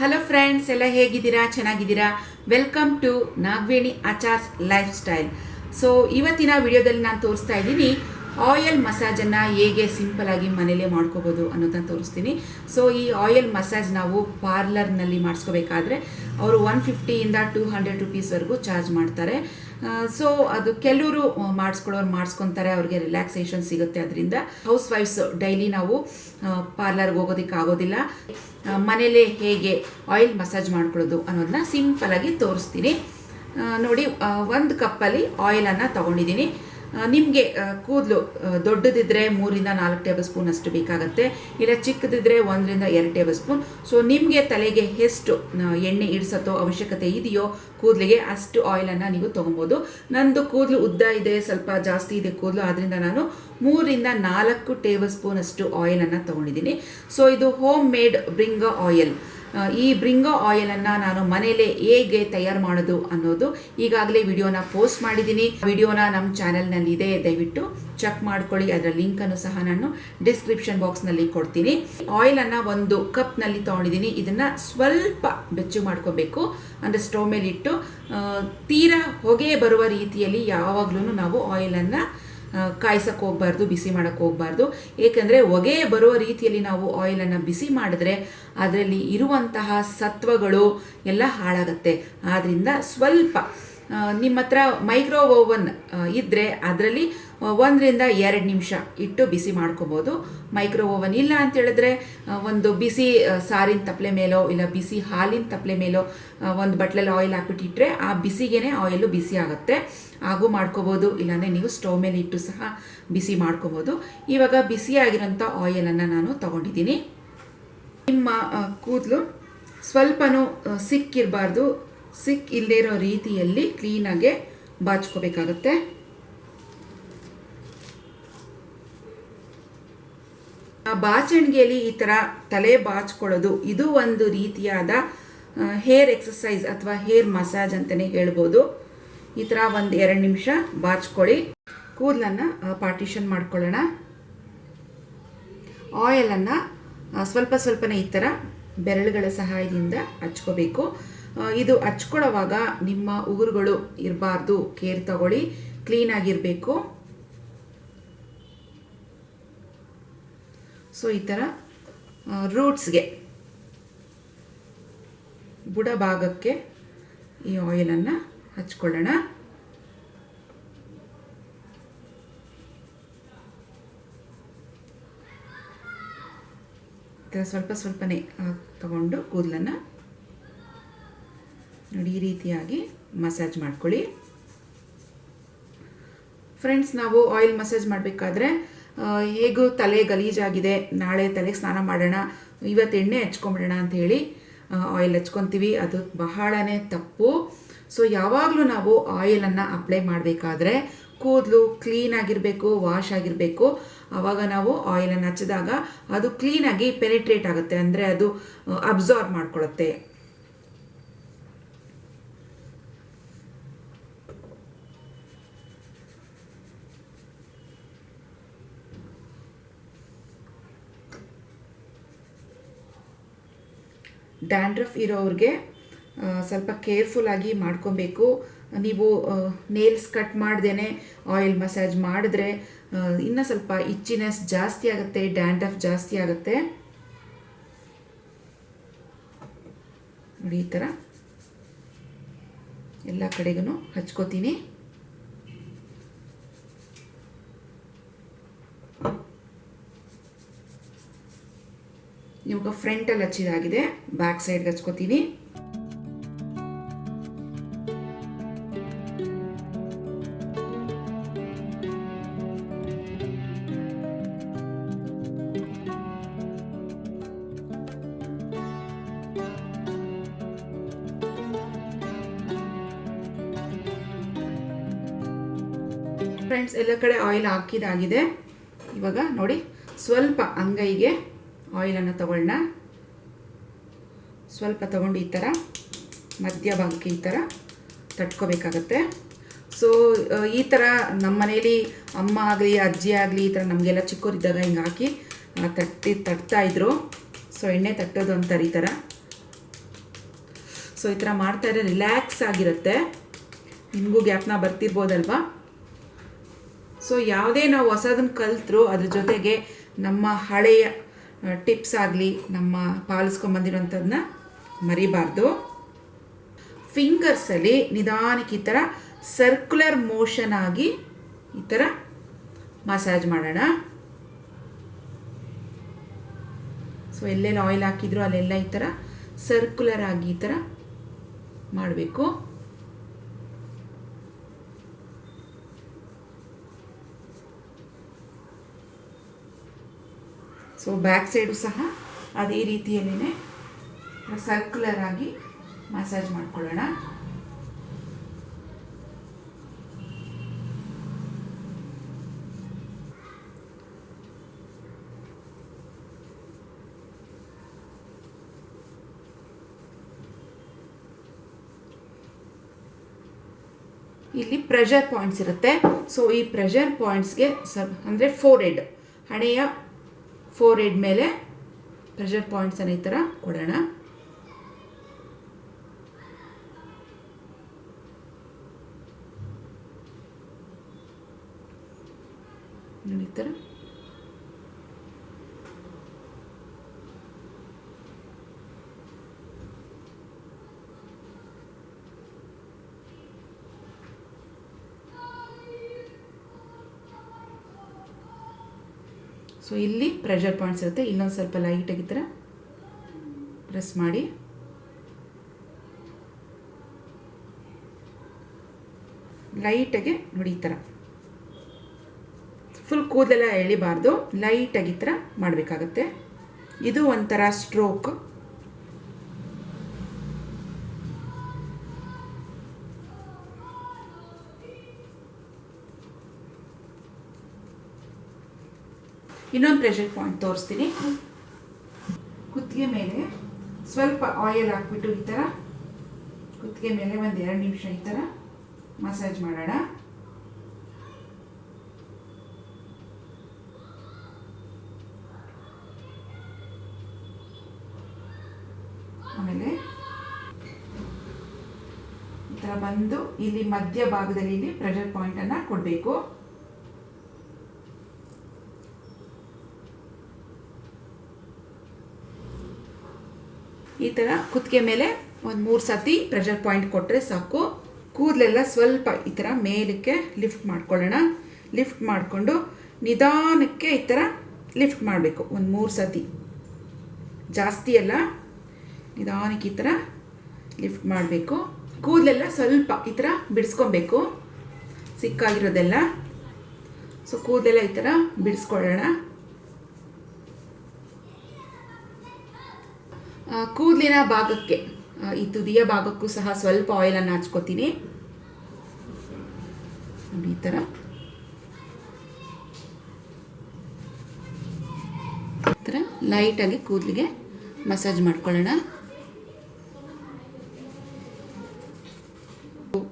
Hello friends ಎಲ್ಲ ಹೇಗಿದ್ದೀರಾ? ಚೆನ್ನಾಗಿದ್ದೀರಾ? Welcome to Nagaveni Achars life style. So ಇವತ್ತಿನ ವಿಡಿಯೋದಲ್ಲಿ ನಾನು ತೋರಿಸ್ತಾ ಇದ್ದೀನಿ ಆಯಿಲ್ ಮಸಾಜನ್ನು ಹೇಗೆ ಸಿಂಪಲ್ ಆಗಿ ಮನೇಲೇ ಮಾಡ್ಕೋಬೋದು ಅನ್ನೋದನ್ನ ತೋರಿಸ್ತೀನಿ. ಸೊ ಈ ಆಯಿಲ್ ಮಸಾಜ್ ನಾವು ಪಾರ್ಲರ್ನಲ್ಲಿ ಮಾಡಿಸ್ಕೋಬೇಕಾದ್ರೆ ಅವರು ಒನ್ ಫಿಫ್ಟಿಯಿಂದ ಟೂ ಹಂಡ್ರೆಡ್ ರುಪೀಸ್ವರೆಗೂ ಚಾರ್ಜ್ ಮಾಡ್ತಾರೆ. ಸೊ ಅದು ಕೆಲವರು ಮಾಡಿಸ್ಕೊಳ್ಳೋರು ಮಾಡಿಸ್ಕೊತಾರೆ, ಅವ್ರಿಗೆ ರಿಲ್ಯಾಕ್ಸೇಷನ್ ಸಿಗುತ್ತೆ ಅದರಿಂದ. ಹೌಸ್ ವೈಫ್ಸ್ ಡೈಲಿ ನಾವು ಪಾರ್ಲರ್ಗೆ ಹೋಗೋದಕ್ಕೆ ಆಗೋದಿಲ್ಲ. ಮನೇಲೇ ಹೇಗೆ ಆಯಿಲ್ ಮಸಾಜ್ ಮಾಡ್ಕೊಳ್ಳೋದು ಅನ್ನೋದನ್ನ ಸಿಂಪಲಾಗಿ ತೋರಿಸ್ತೀನಿ. ನೋಡಿ ಒಂದು ಕಪ್ಪಲ್ಲಿ ಆಯಿಲನ್ನು ತೊಗೊಂಡಿದ್ದೀನಿ. ನಿಮಗೆ ಕೂದಲು ದೊಡ್ಡದಿದ್ದರೆ ಮೂರಿಂದ ನಾಲ್ಕು ಟೇಬಲ್ ಸ್ಪೂನ್ ಅಷ್ಟು ಬೇಕಾಗುತ್ತೆ. ಇಲ್ಲ ಚಿಕ್ಕದಿದ್ದರೆ ಒಂದರಿಂದ ಎರಡು ಟೇಬಲ್ ಸ್ಪೂನ್. ಸೊ ನಿಮಗೆ ತಲೆಗೆ ಎಷ್ಟು ಎಣ್ಣೆ ಇಡ್ಸತ್ತೋ ಅವಶ್ಯಕತೆ ಇದೆಯೋ ಕೂದಲಿಗೆ ಅಷ್ಟು ಆಯಿಲನ್ನು ನೀವು ತೊಗೊಬೋದು. ನಂದು ಕೂದಲು ಉದ್ದ ಇದೆ, ಸ್ವಲ್ಪ ಜಾಸ್ತಿ ಇದೆ ಕೂದಲು ಆದ್ದರಿಂದ ನಾನು ಮೂರಿಂದ ನಾಲ್ಕು ಟೇಬಲ್ ಸ್ಪೂನ್ ಅಷ್ಟು ಆಯಿಲನ್ನು ತೊಗೊಂಡಿದ್ದೀನಿ. ಸೊ ಇದು ಹೋಮ್ ಮೇಡ್ ಬ್ರಿಂಗ ಆಯಿಲ್ ಈ ಬ್ರಿಂಗೋ ಆಯಿಲನ್ನು ನಾನು ಮನೆಯಲ್ಲೇ ಹೇಗೆ ತಯಾರು ಮಾಡೋದು ಅನ್ನೋದು ಈಗಾಗಲೇ ವಿಡಿಯೋನ ಪೋಸ್ಟ್ ಮಾಡಿದ್ದೀನಿ. ವಿಡಿಯೋನ ನಮ್ಮ ಚಾನೆಲ್ನಲ್ಲಿ ಇದೆ ದಯವಿಟ್ಟು ಚೆಕ್ ಮಾಡ್ಕೊಳ್ಳಿ. ಅದರ ಲಿಂಕನ್ನು ಸಹ ನಾನು ಡಿಸ್ಕ್ರಿಪ್ಷನ್ ಬಾಕ್ಸ್ನಲ್ಲಿ ಕೊಡ್ತೀನಿ. ಆಯಿಲನ್ನು ಒಂದು ಕಪ್ನಲ್ಲಿ ತೊಗೊಂಡಿದ್ದೀನಿ. ಇದನ್ನು ಸ್ವಲ್ಪ ಬೆಚ್ಚು ಮಾಡ್ಕೋಬೇಕು. ಅಂದರೆ ಸ್ಟೋವ್ ಮೇಲೆ ಇಟ್ಟು ತೀರಾ ಹೊಗೆ ಬರುವ ರೀತಿಯಲ್ಲಿ ಯಾವಾಗಲೂ ನಾವು ಆಯಿಲನ್ನು ಕಾಯ್ಸಕ್ಕೆ ಹೋಗಬಾರ್ದು, ಬಿಸಿ ಮಾಡೋಕ್ಕೆ ಹೋಗಬಾರ್ದು. ಏಕೆಂದರೆ ಹೊಗೆ ಬರುವ ರೀತಿಯಲ್ಲಿ ನಾವು ಆಯಿಲನ್ನು ಬಿಸಿ ಮಾಡಿದ್ರೆ ಅದರಲ್ಲಿ ಇರುವಂತಹ ಸತ್ವಗಳು ಎಲ್ಲ ಹಾಳಾಗುತ್ತೆ. ಆದ್ದರಿಂದ ಸ್ವಲ್ಪ ನಿಮ್ಮ ಹತ್ರ ಮೈಕ್ರೋ ಓವನ್ ಇದ್ದರೆ ಅದರಲ್ಲಿ ಒಂದರಿಂದ ಎರಡು ನಿಮಿಷ ಇಟ್ಟು ಬಿಸಿ ಮಾಡ್ಕೋಬೋದು. ಮೈಕ್ರೋ ಓವನ್ ಇಲ್ಲ ಅಂತ ಹೇಳಿದ್ರೆ ಒಂದು ಬಿಸಿ ಸಾರಿನ ತಪ್ಪಲೆ ಮೇಲೋ ಇಲ್ಲ ಬಿಸಿ ಹಾಲಿನ ತಪ್ಪಲೆ ಮೇಲೋ ಒಂದು ಬಟ್ಲಲ್ಲಿ ಆಯಿಲ್ ಹಾಕ್ಬಿಟ್ಟಿಟ್ರೆ ಆ ಬಿಸಿಗೇನೆ ಆಯಿಲು ಬಿಸಿ ಆಗುತ್ತೆ. ಹಾಗೂ ಮಾಡ್ಕೋಬೋದು. ಇಲ್ಲಾಂದರೆ ನೀವು ಸ್ಟವ್ ಮೇಲೆ ಇಟ್ಟು ಸಹ ಬಿಸಿ ಮಾಡ್ಕೋಬೋದು. ಇವಾಗ ಬಿಸಿಯಾಗಿರೋಂಥ ಆಯಿಲನ್ನು ನಾನು ತಗೊಂಡಿದ್ದೀನಿ. ನಿಮ್ಮ ಕೂದಲು ಸ್ವಲ್ಪನೂ ಸಿಕ್ಕಿರಬಾರ್ದು. ಸಿಕ್ ಇಲ್ಲದೇ ಇರೋ ರೀತಿಯಲ್ಲಿ ಕ್ಲೀನಾಗೆ ಬಾಚ್ಕೋಬೇಕಾಗತ್ತೆ. ಬಾಚಣಿಗೆಯಲ್ಲಿ ಈ ಥರ ತಲೆ ಬಾಚ್ಕೊಳ್ಳೋದು. ಇದು ಒಂದು ರೀತಿಯಾದ ಹೇರ್ ಎಕ್ಸಸೈಸ್ ಅಥವಾ ಹೇರ್ ಮಸಾಜ್ ಅಂತಲೇ ಹೇಳ್ಬೋದು. ಈ ಥರ ಒಂದು ಎರಡು ನಿಮಿಷ ಬಾಚ್ಕೊಳ್ಳಿ. ಕೂದಲನ್ನು ಪಾರ್ಟಿಷನ್ ಮಾಡ್ಕೊಳ್ಳೋಣ. ಆಯಲನ್ನು ಸ್ವಲ್ಪ ಸ್ವಲ್ಪನೇ ಈ ಥರ ಬೆರಳುಗಳ ಸಹಾಯದಿಂದ ಹಚ್ಕೋಬೇಕು. ಇದು ಹಚ್ಕೊಳ್ಳೋವಾಗ ನಿಮ್ಮ ಉಗುರುಗಳು ಇರಬಾರ್ದು. ಕೇರ್ ತಗೊಳ್ಳಿ. ಕ್ಲೀನಾಗಿರಬೇಕು ಸೊ, ಈ ಥರ ರೂಟ್ಸ್ಗೆ ಬುಡ ಭಾಗಕ್ಕೆ ಈ ಆಯಿಲನ್ನು ಹಚ್ಕೊಳ್ಳೋಣ. ಥರ ಸ್ವಲ್ಪ ಸ್ವಲ್ಪನೇ ತಗೊಂಡು ಕೂದಲನ್ನು ನೋಡಿ, ಈ ರೀತಿಯಾಗಿ ಮಸಾಜ್ ಮಾಡ್ಕೊಳ್ಳಿ. ಫ್ರೆಂಡ್ಸ್ ನಾವು ಆಯಿಲ್ ಮಸಾಜ್ ಮಾಡಬೇಕಾದ್ರೆ ಹೇಗೂ ತಲೆ ಗಲೀಜಾಗಿದೆ, ನಾಳೆ ತಲೆಗೆ ಸ್ನಾನ ಮಾಡೋಣ, ಇವತ್ತು ಎಣ್ಣೆ ಹಚ್ಕೊಂಬಿಡೋಣ ಅಂತ ಹೇಳಿ ಆಯಿಲ್ ಹಚ್ಕೊತೀವಿ. ಅದು ಬಹಳನೇ ತಪ್ಪು. ಸೊ ಯಾವಾಗಲೂ ನಾವು ಆಯಿಲನ್ನು ಅಪ್ಲೈ ಮಾಡಬೇಕಾದ್ರೆ ಕೂದಲು ಕ್ಲೀನ್ ಆಗಿರಬೇಕು ವಾಶ್ ಆಗಿರಬೇಕು. ಆವಾಗ ನಾವು ಆಯಿಲನ್ನು ಹಚ್ಚಿದಾಗ ಅದು ಕ್ಲೀನಾಗಿ ಪೆನಿಟ್ರೇಟ್ ಆಗುತ್ತೆ. ಅಂದರೆ ಅದು ಅಬ್ಸಾರ್ಬ್ ಮಾಡ್ಕೊಳ್ಳುತ್ತೆ ಡ್ಯಾಂಡ್ರಫ್ ಇರೋರಿಗೆ ಸ್ವಲ್ಪ ಕೇರ್ಫುಲ್ಲಾಗಿ ಮಾಡ್ಕೊಬೇಕು. ನೀವು ನೇಲ್ಸ್ ಕಟ್ ಮಾಡ್ದೇ ಆಯಿಲ್ ಮಸಾಜ್ ಮಾಡಿದ್ರೆ ಇನ್ನೂ ಸ್ವಲ್ಪ ಇಚ್ಚಿನೆಸ್ ಜಾಸ್ತಿ ಆಗುತ್ತೆ ಡ್ಯಾಂಡ್ರಫ್ ಜಾಸ್ತಿ ಆಗುತ್ತೆ. ನೋಡಿ ಈ ಥರ ಎಲ್ಲ ಕಡೆಗೂ ಹಚ್ಕೋತೀನಿ. ಇವಾಗ ಫ್ರಂಟಲ್ಲಿ ಹಚ್ಚಿದಾಗಿದೆ. ಬ್ಯಾಕ್ ಸೈಡ್ಗೆ ಹಚ್ಕೋತೀವಿ ಫ್ರೆಂಡ್ಸ್ ಎಲ್ಲ ಕಡೆ ಆಯಿಲ್ ಹಾಕಿದಾಗಿದೆ. ಇವಾಗ ನೋಡಿ, ಸ್ವಲ್ಪ ಅಂಗೈಗೆ ಆಯಿಲನ್ನು ತಗೊಳ್ಳೋಣ ಸ್ವಲ್ಪ ತಗೊಂಡು ಈ ಥರ ಮಧ್ಯಭಾಗಕ್ಕೆ ಈ ಥರ ತಟ್ಕೋಬೇಕಾಗತ್ತೆ. ಸೊ ಈ ಥರ ನಮ್ಮ ಮನೇಲಿ ಅಮ್ಮ ಆಗಲಿ, ಅಜ್ಜಿ ಆಗಲಿ, ಈ ಥರ ನಮಗೆಲ್ಲ ಚಿಕ್ಕವರಿದ್ದಾಗ ಹಿಂಗೆ ಹಾಕಿ ತಟ್ಟಿ, ತಟ್ತಾ ಇದ್ರು. ಸೊ ಎಣ್ಣೆ ತಟ್ಟೋದು ಅಂತಾರೆ ಈ ಥರ. ಸೊ ಈ ಥರ ಮಾಡ್ತಾ ಇದ್ರೆ ರಿಲ್ಯಾಕ್ಸ್ ಆಗಿರುತ್ತೆ. ನಿಮಗೂ ಗ್ಯಾಪ್ನ ಬರ್ತಿರ್ಬೋದಲ್ವಾ? ಸೊ ಯಾವುದೇ ನಾವು ಹೊಸದನ್ನು ಕಲ್ತರೂ ಅದ್ರ ಜೊತೆಗೆ ನಮ್ಮ ಹಳೆಯ ಟಿಪ್ಸ್ ಆಗಲಿ ನಮ್ಮ ಪಾಲಿಸ್ಕೊಂಬಂದಿರೋಂಥದ್ದನ್ನ ಮರಿಬಾರ್ದು. ಫಿಂಗರ್ಸಲ್ಲಿ ನಿಧಾನಕ್ಕೆ ಈ ಥರ ಸರ್ಕ್ಯುಲರ್ ಮೋಷನ್ ಆಗಿ ಈ ಥರ ಮಸಾಜ್ ಮಾಡೋಣ. ಸೊ, ಎಲ್ಲೆಲ್ಲಿ ಆಯಿಲ್ ಹಾಕಿದ್ರು ಅಲ್ಲೆಲ್ಲ ಈ ಥರ ಸರ್ಕ್ಯುಲರ್ ಆಗಿ ಈ ಥರ ಮಾಡಬೇಕು. ಸೊ ಬ್ಯಾಕ್ ಸೈಡು ಸಹ ಅದೇ ರೀತಿಯಲ್ಲೇ ಸರ್ಕ್ಯುಲರ್ ಆಗಿ ಮಸಾಜ್ ಮಾಡ್ಕೊಳ್ಳೋಣ. ಇಲ್ಲಿ ಪ್ರೆಷರ್ ಪಾಯಿಂಟ್ಸ್ ಇರುತ್ತೆ. ಸೊ ಈ ಪ್ರೆಷರ್ ಪಾಯಿಂಟ್ಸ್ಗೆ ಸರ್ ಅಂದರೆ ಫೋರ್ ಹೆಡ್ ಹಣೆಯ ಫೋರ್ ಏಡ್ ಮೇಲೆ ಪ್ರೆಷರ್ ಪಾಯಿಂಟ್ಸನ್ನು ಈ ಥರ ಕೊಡೋಣ. ನೋಡಿ ಈ ಥರ ಸೊ ಇಲ್ಲಿ ಪ್ರೆಷರ್ ಪಾಯಿಂಟ್ಸ್ ಇರುತ್ತೆ. ಇನ್ನೊಂದು ಸ್ವಲ್ಪ ಲೈಟಾಗಿ ಥರ ಪ್ರೆಸ್ ಮಾಡಿ. ಲೈಟಾಗೆ ನೋಡಿ ಈ ಥರ ಫುಲ್ ಕೂದಲೆಲ್ಲ ಎಳಿಬಾರ್ದು. ಲೈಟಾಗಿ ಈ ಥರ ಮಾಡಬೇಕಾಗತ್ತೆ. ಇದು ಒಂಥರ ಸ್ಟ್ರೋಕ್ ಇನ್ನೊಂದು ಪ್ರೆಷರ್ ಪಾಯಿಂಟ್ ತೋರಿಸ್ತೀನಿ. ಕುತ್ತಿಗೆ ಮೇಲೆ ಸ್ವಲ್ಪ ಆಯಿಲ್ ಹಾಕ್ಬಿಟ್ಟು ಈ ಥರ ಕುತ್ತಿಗೆ ಮೇಲೆ ಒಂದು ಎರಡು ನಿಮಿಷ ಈ ಥರ ಮಸಾಜ್ ಮಾಡೋಣ. ಆಮೇಲೆ ಈ ಥರ ಬಂದು ಇಲ್ಲಿ ಮಧ್ಯ ಭಾಗದಲ್ಲಿ ಇಲ್ಲಿ ಪ್ರೆಷರ್ ಪಾಯಿಂಟನ್ನು ಕೊಡಬೇಕು. ಈ ಥರ ಕುತ್ತಿಗೆ ಮೇಲೆ ಒಂದು ಮೂರು ಸತಿ ಪ್ರೆಷರ್ ಪಾಯಿಂಟ್ ಕೊಟ್ಟರೆ ಸಾಕು. ಕೂದಲೆಲ್ಲ ಸ್ವಲ್ಪ ಈ ಥರ ಮೇಲಕ್ಕೆ ಲಿಫ್ಟ್ ಮಾಡ್ಕೊಳ್ಳೋಣ. ಲಿಫ್ಟ್ ಮಾಡಿಕೊಂಡು ನಿಧಾನಕ್ಕೆ ಈ ಥರ ಲಿಫ್ಟ್ ಮಾಡಬೇಕು. ಒಂದು ಮೂರು ಸತಿ ಜಾಸ್ತಿ ಅಲ್ಲ. ನಿಧಾನಕ್ಕೆ ಈ ಥರ ಲಿಫ್ಟ್ ಮಾಡಬೇಕು. ಕೂದಲೆಲ್ಲ ಸ್ವಲ್ಪ ಈ ಥರ ಬಿಡಿಸ್ಕೊಬೇಕು. ಸಿಕ್ಕಾಗಿರೋದೆಲ್ಲ. ಸೊ ಕೂದಲೆಲ್ಲ ಈ ಥರ ಬಿಡಿಸ್ಕೊಳ್ಳೋಣ. ಕೂದಲಿನ ಭಾಗಕ್ಕೆ ಈ ತುದಿಯ ಭಾಗಕ್ಕೂ ಸಹ ಸ್ವಲ್ಪ ಆಯಿಲನ್ನು ಹಚ್ಕೋತೀನಿ. ಈ ಥರ ಥರ ಲೈಟಾಗಿ ಕೂದಲಿಗೆ ಮಸಾಜ್ ಮಾಡ್ಕೊಳ್ಳೋಣ.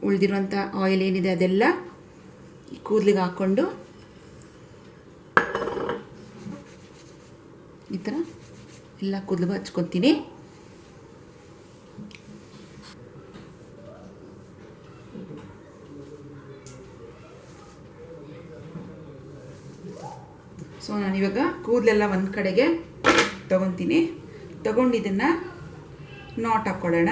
ಉಳಿದಿರುವಂಥ ಆಯಿಲ್ ಏನಿದೆ ಅದೆಲ್ಲ ಕೂದಲಿಗೆ ಹಾಕ್ಕೊಂಡು ಈ ಥರ ಎಲ್ಲ ಕೂದಲು ಹಚ್ಕೊತೀನಿ. ಸೊ ನಾನಿವಾಗ ಕೂದಲೆಲ್ಲ ಒಂದು ಕಡೆಗೆ ತಗೊತೀನಿ. ತಗೊಂಡಿದ್ದನ್ನು ನಾಟ್ ಹಾಕ್ಕೊಳ್ಳೋಣ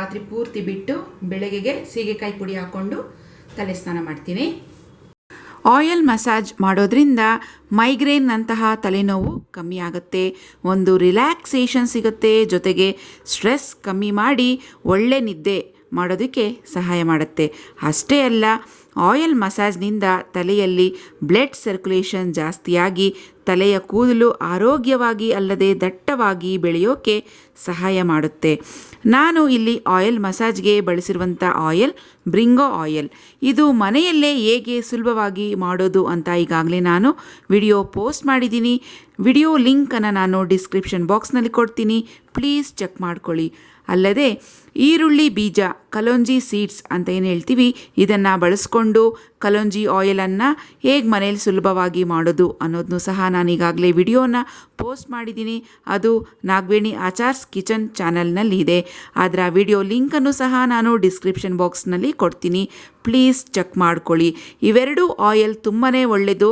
ರಾತ್ರಿ ಪೂರ್ತಿ ಬಿಟ್ಟು ಬೆಳಗ್ಗೆಗೆ ಸೀಗೆಕಾಯಿ ಪುಡಿ ಹಾಕ್ಕೊಂಡು ತಲೆ ಸ್ನಾನ ಮಾಡ್ತೀನಿ. ಆಯಿಲ್ ಮಸಾಜ್ ಮಾಡೋದ್ರಿಂದ ಮೈಗ್ರೇನ್ನಂತಹ ತಲೆನೋವು ಕಮ್ಮಿ ಆಗುತ್ತೆ. ಒಂದು ರಿಲ್ಯಾಕ್ಸೇಷನ್ ಸಿಗುತ್ತೆ. ಜೊತೆಗೆ ಸ್ಟ್ರೆಸ್ ಕಮ್ಮಿ ಮಾಡಿ ಒಳ್ಳೆ ನಿದ್ದೆ ಮಾಡೋದಕ್ಕೆ ಸಹಾಯ ಮಾಡುತ್ತೆ. ಅಷ್ಟೇ ಅಲ್ಲ, ಆಯಿಲ್ ಮಸಾಜ್ನಿಂದ ತಲೆಯಲ್ಲಿ ಬ್ಲಡ್ ಸರ್ಕ್ಯುಲೇಷನ್ ಜಾಸ್ತಿಯಾಗಿ ತಲೆಯ ಕೂದಲು ಆರೋಗ್ಯವಾಗಿ ಅಲ್ಲದೆ ದಟ್ಟವಾಗಿ ಬೆಳೆಯೋಕೆ ಸಹಾಯ ಮಾಡುತ್ತೆ. ನಾನು ಇಲ್ಲಿ ಆಯಿಲ್ ಮಸಾಜ್ಗೆ ಬಳಸಿರುವಂಥ ಆಯಿಲ್, ಬ್ರಿಂಗೋ ಆಯಿಲ್. ಇದು ಮನೆಯಲ್ಲೇ ಹೇಗೆ ಸುಲಭವಾಗಿ ಮಾಡೋದು ಅಂತ ಈಗಾಗಲೇ ನಾನು ವಿಡಿಯೋ ಪೋಸ್ಟ್ ಮಾಡಿದ್ದೀನಿ. ವಿಡಿಯೋ ಲಿಂಕನ್ನು ನಾನು ಡಿಸ್ಕ್ರಿಪ್ಷನ್ ಬಾಕ್ಸ್ನಲ್ಲಿ ಕೊಡ್ತೀನಿ. ಪ್ಲೀಸ್ ಚೆಕ್ ಮಾಡ್ಕೊಳ್ಳಿ. ಅಲ್ಲದೆ ಈರುಳ್ಳಿ ಬೀಜ ಕಲೋಂಜಿ ಸೀಡ್ಸ್ ಅಂತ ಏನು ಹೇಳ್ತೀವಿ, ಇದನ್ನು ಬಳಸ್ಕೊಂಡು ಕಲೋಂಜಿ ಆಯಿಲನ್ನು ಹೇಗೆ ಮನೇಲಿ ಸುಲಭವಾಗಿ ಮಾಡೋದು ಅನ್ನೋದನ್ನು ಸಹ ನಾನು ಈಗಾಗಲೇ ವಿಡಿಯೋನ ಪೋಸ್ಟ್ ಮಾಡಿದ್ದೀನಿ. ಅದು ನಾಗವೇಣಿ ಆಚಾರ್ಸ್ ಕಿಚನ್ ಚಾನಲ್ನಲ್ಲಿ ಇದೆ. ಅದರ ವಿಡಿಯೋ ಲಿಂಕನ್ನು ಸಹ ನಾನು ಡಿಸ್ಕ್ರಿಪ್ಷನ್ ಬಾಕ್ಸ್ನಲ್ಲಿ ಕೊಡ್ತೀನಿ. ಪ್ಲೀಸ್ ಚೆಕ್ ಮಾಡ್ಕೊಳ್ಳಿ. ಇವೆರಡೂ ಆಯಿಲ್ ತುಂಬಾ ಒಳ್ಳೆಯದು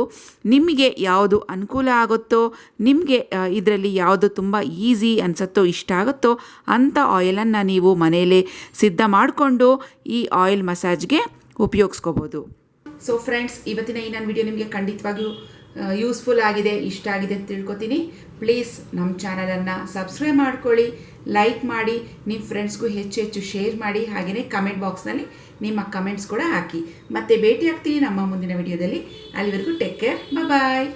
ನಿಮಗೆ ಯಾವುದು ಅನುಕೂಲ ಆಗುತ್ತೋ, ನಿಮಗೆ ಇದರಲ್ಲಿ ಯಾವುದು ತುಂಬ ಈಸಿ ಅನಿಸುತ್ತೋ, ಇಷ್ಟ ಆಗುತ್ತೋ ಅಂಥ ಆಯಿಲನ್ನು ನೀವು ಮನೆಯಲ್ಲೇ ಸಿದ್ಧ ಮಾಡಿಕೊಂಡು ಈ ಆಯಿಲ್ ಮಸಾಜ್ಗೆ ಉಪಯೋಗಿಸ್ಕೋಬೋದು. ಸೊ ಫ್ರೆಂಡ್ಸ್ ಇವತ್ತಿನ ಈ ನನ್ನ ವಿಡಿಯೋ ನಿಮಗೆ ಖಂಡಿತವಾಗಿಯೂ ಯೂಸ್ಫುಲ್ ಆಗಿದೆ, ಇಷ್ಟ ಆಗಿದೆ ಅಂತ ತಿಳ್ಕೊತೀನಿ. ಪ್ಲೀಸ್ ನಮ್ಮ ಚಾನಲನ್ನು ಸಬ್ಸ್ಕ್ರೈಬ್ ಮಾಡ್ಕೊಳ್ಳಿ ಲೈಕ್ ಮಾಡಿ ನಿಮ್ಮ ಫ್ರೆಂಡ್ಸ್ಗೂ ಹೆಚ್ಚು ಹೆಚ್ಚು ಶೇರ್ ಮಾಡಿ ಹಾಗೆಯೇ ಕಮೆಂಟ್ ಬಾಕ್ಸ್ನಲ್ಲಿ ನಿಮ್ಮ ಕಮೆಂಟ್ಸ್ ಕೂಡ ಹಾಕಿ. ಮತ್ತೆ ಭೇಟಿ ಆಗ್ತೀನಿ ನಮ್ಮ ಮುಂದಿನ ವಿಡಿಯೋದಲ್ಲಿ ಅಲ್ಲಿವರೆಗೂ ಟೇಕ್ ಕೇರ್ ಬಾಯ್